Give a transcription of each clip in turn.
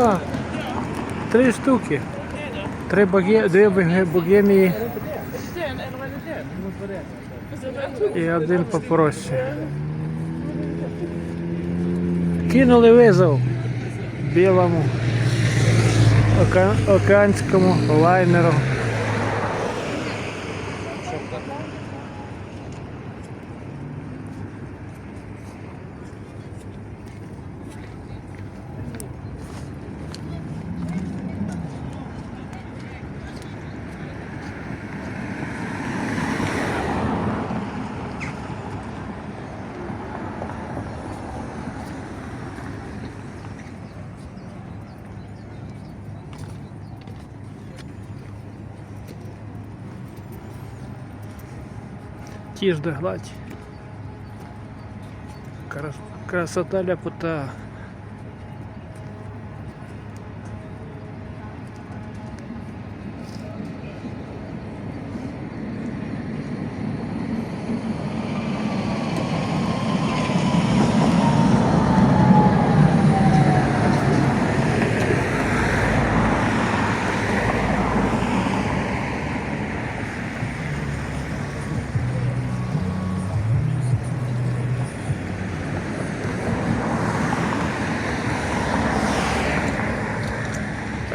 Ага. Три штуки. Три боге... Дві богемії і один попроще. Кинули визов білому океанському лайнеру. Ті да гладь. Красота ляпота.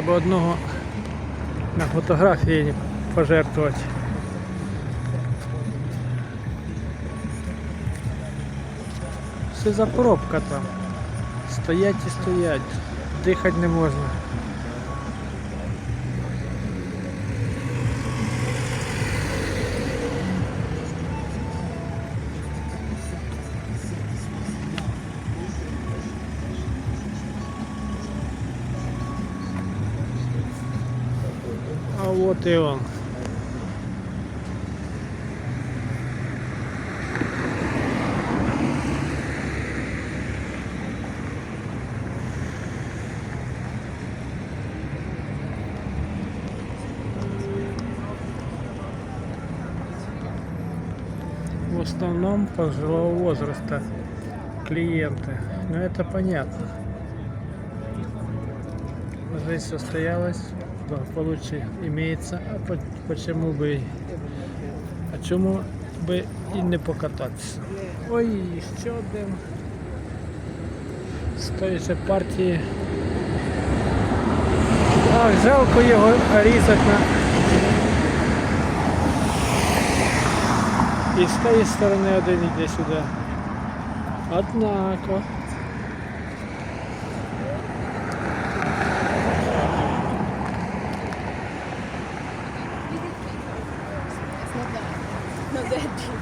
Треба одного на фотографії пожертвувати. Все за пробка там? Стоять і стоять. Дихати не можна. Вот и он. В основном пожилого возраста клиенты. Но это понятно. Жизнь состоялась, благополучие имеется, а по- почему бы а чому би і не покататися? Ой, ще один з тої же партії. Ах, жалко його різати на. І з тієї сторони один іде сюди. Однако.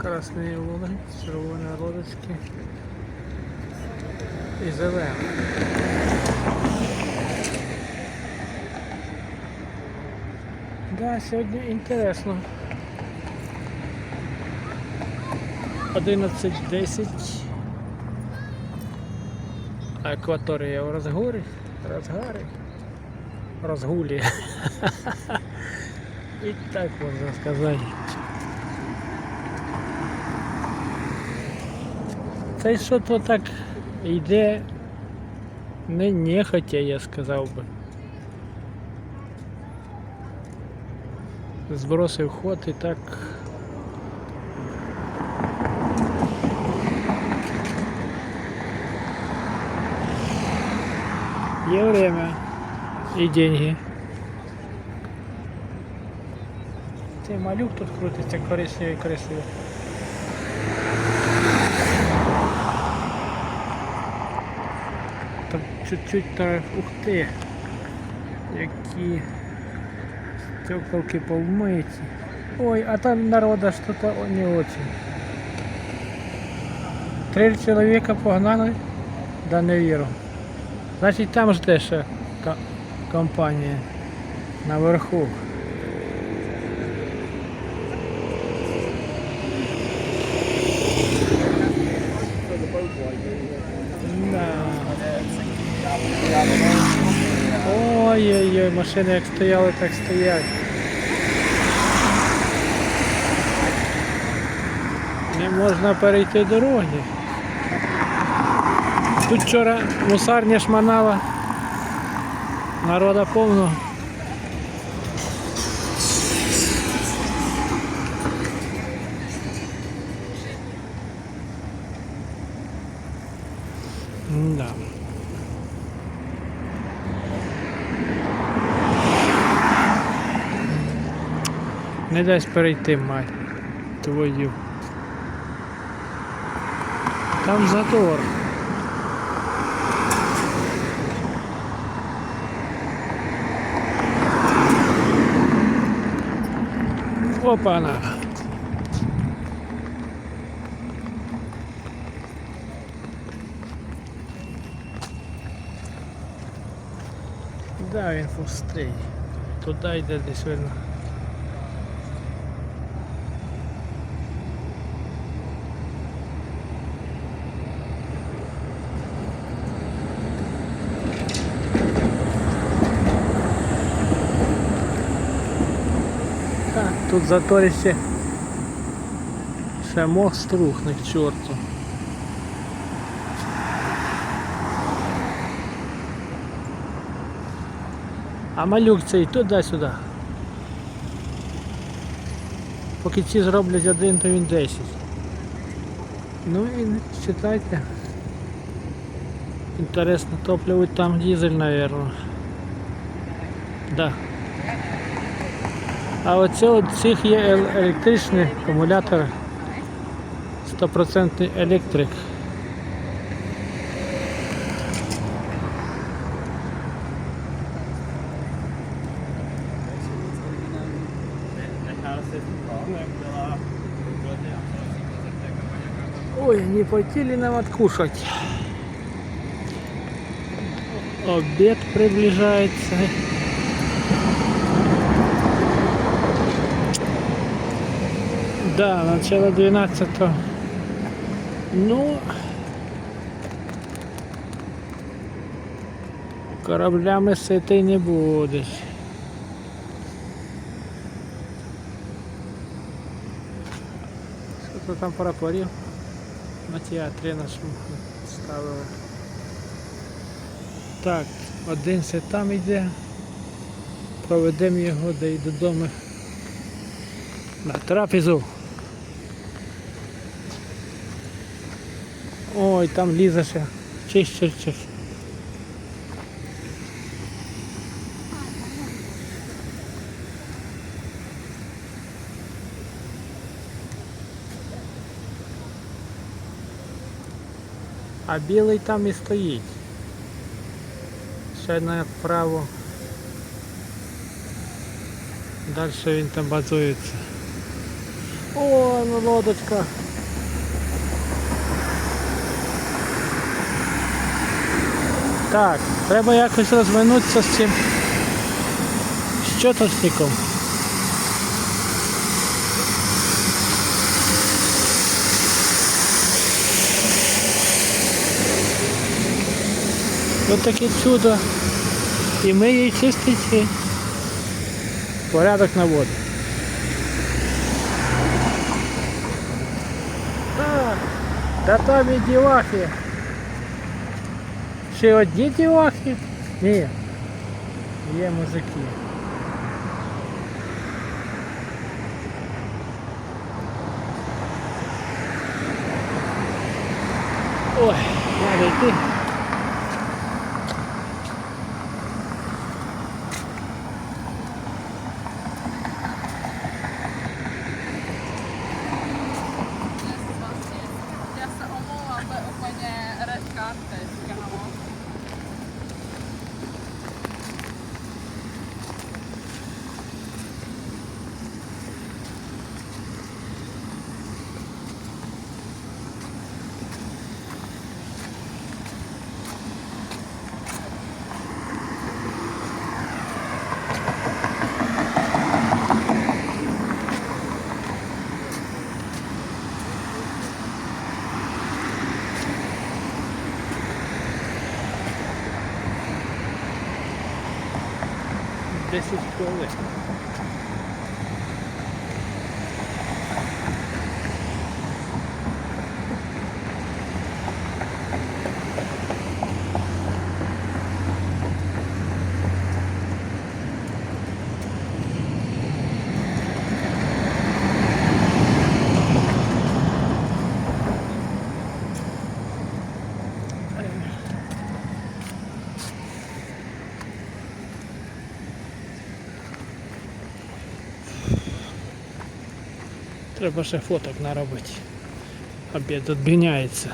Красні лодочки, червоні лодочки. І зелені. Да, сьогодні інтересно. 11.10. Акваторія в розгорі. Розгарі. Розгулі. І так можна сказати. Це що то так йде не нехотя, я сказав би. Збросив ход і так. Є время і деньги. Цей малюк тут крутиться коричневий красивий. Чуть-чуть так, ух ти, які стеколки повмиті. Ой, а там народа что-то не очень. Три чоловіка погнали, да не віру. Значить там ще ко- компанія наверху. Да. Ой-ой-ой, машини як стояли, так стоять. Не можна перейти дороги. Тут вчора мусарня шманала. Народа повно. Да. Не дасть перейти, мать твою. Там затор. Опа-на. Да, він пустий. Туди йде десь видно. тут заторище. Ще мох струхне к чорту. А малюк цей туди-сюди. Поки ці зроблять один, то він 10. Ну і читайте. Інтересно, топливо там дизель, наверное. Да. А оце от цих є ел- електричний акумулятор. 100% електрик. Ой, не хотели нам откушать. Обед приближается. Да, начало 12 Ну кораблями ситий не будеш. Що там прапорів на театрі нашому ставили. Так, один все там йде. Проведемо його де й додому на трапезу. Ой, там лізе ще. Чиш, чиш, чиш. А білий там і стоїть. Ще направо. Далі він там базується. О, ну лодочка. Так, треба якось розминутися з цим щоточником. Ось таке чудо. І ми її чистить. Порядок наводить. Так, та там дівахи. Ще одні дівахи? Ні. Є мужики. Ой, надо йти. 分ぐらいしか。Треба ще фоток наробити. Обід відміняється.